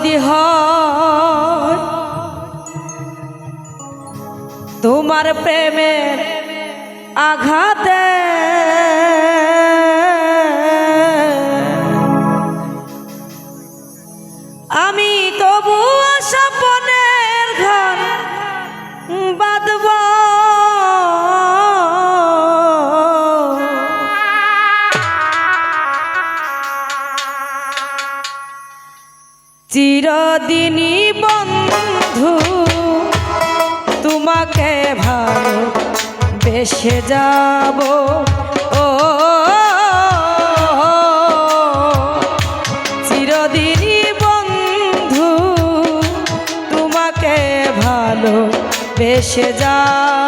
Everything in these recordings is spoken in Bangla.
যদি হয় তোমার প্রেমের আঘাতে দেশে যাব। ও চিরদিনই বন্ধু তোমাকে ভালো বেশে যাব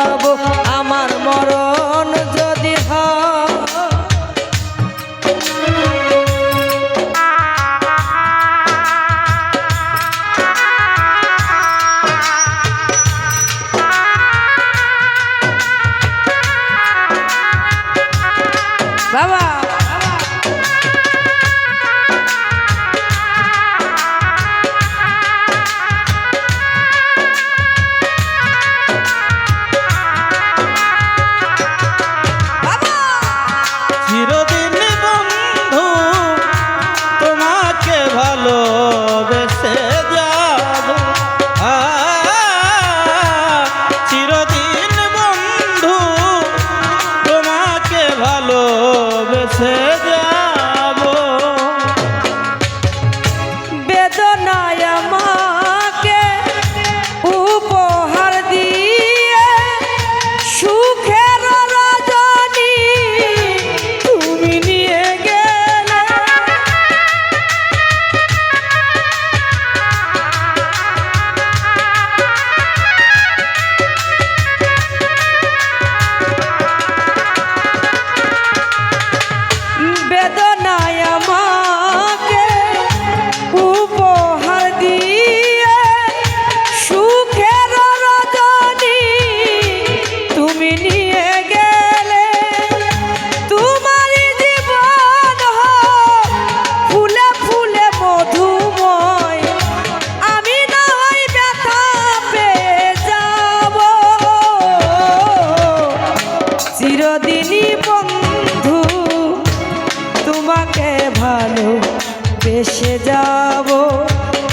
ভেসে যাব।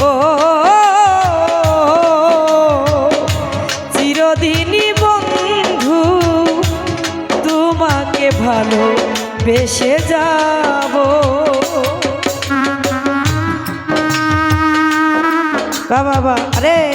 ও চিরদিনই বন্ধু তোমাকে ভালো ভেসে যাব বাবা আরে!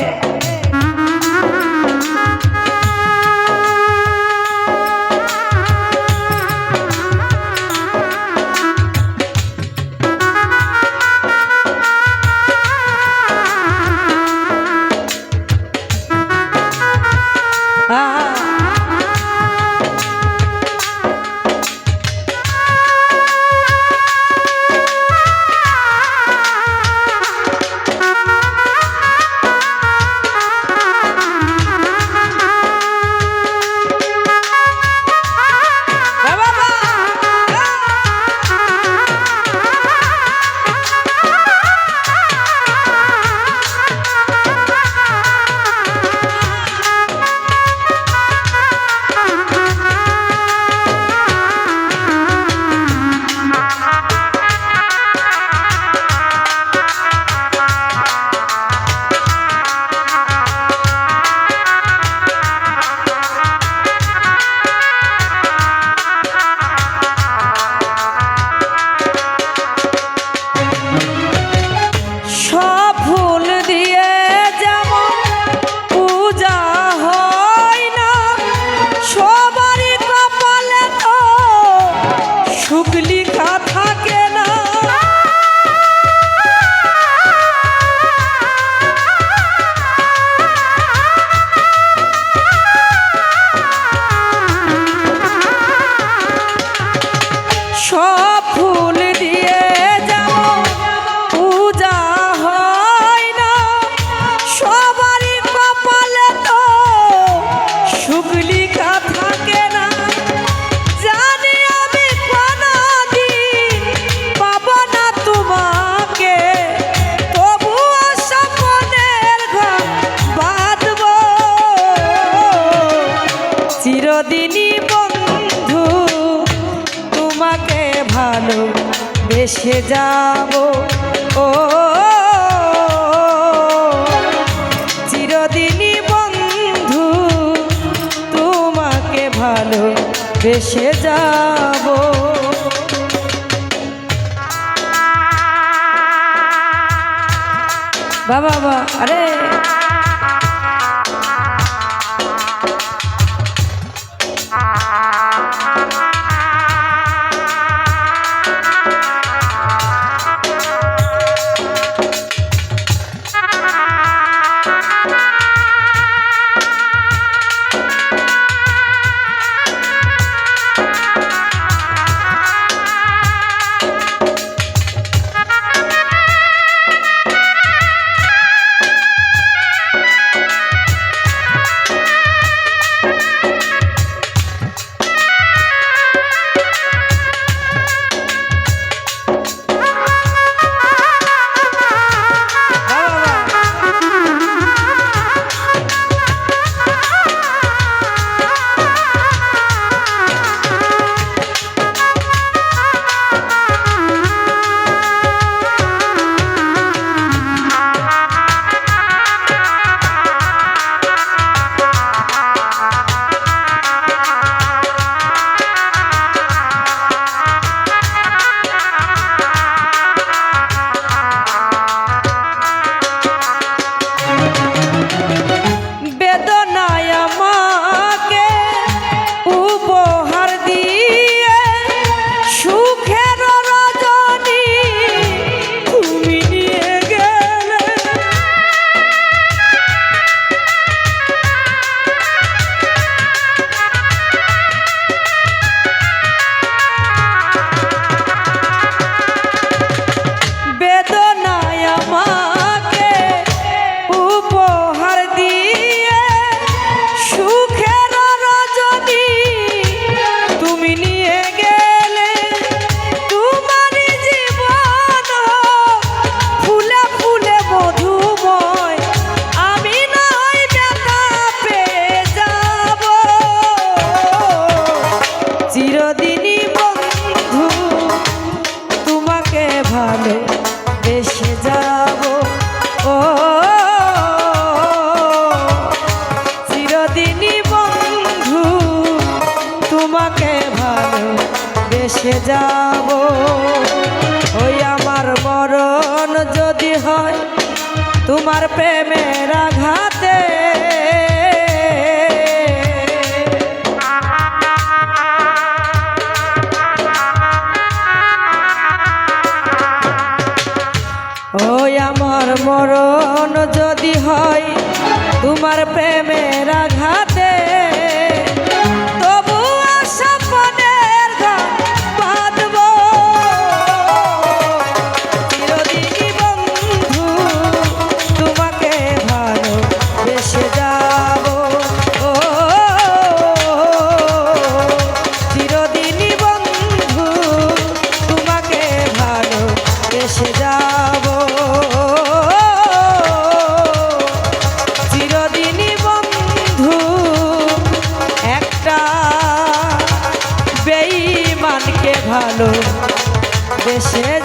পাগলি গাথা মিশে যাব। ও চিরদিনই বন্ধু তোমাকে ভালো বেশে যাব। বাবা বাবা আরে। যাব। ওই আমার মরণ যদি হয়, তোমার প্রেমের আঘাতে। ওই আমার মরণ যদি হয়, তোমার প্রেমের আঘাতে। says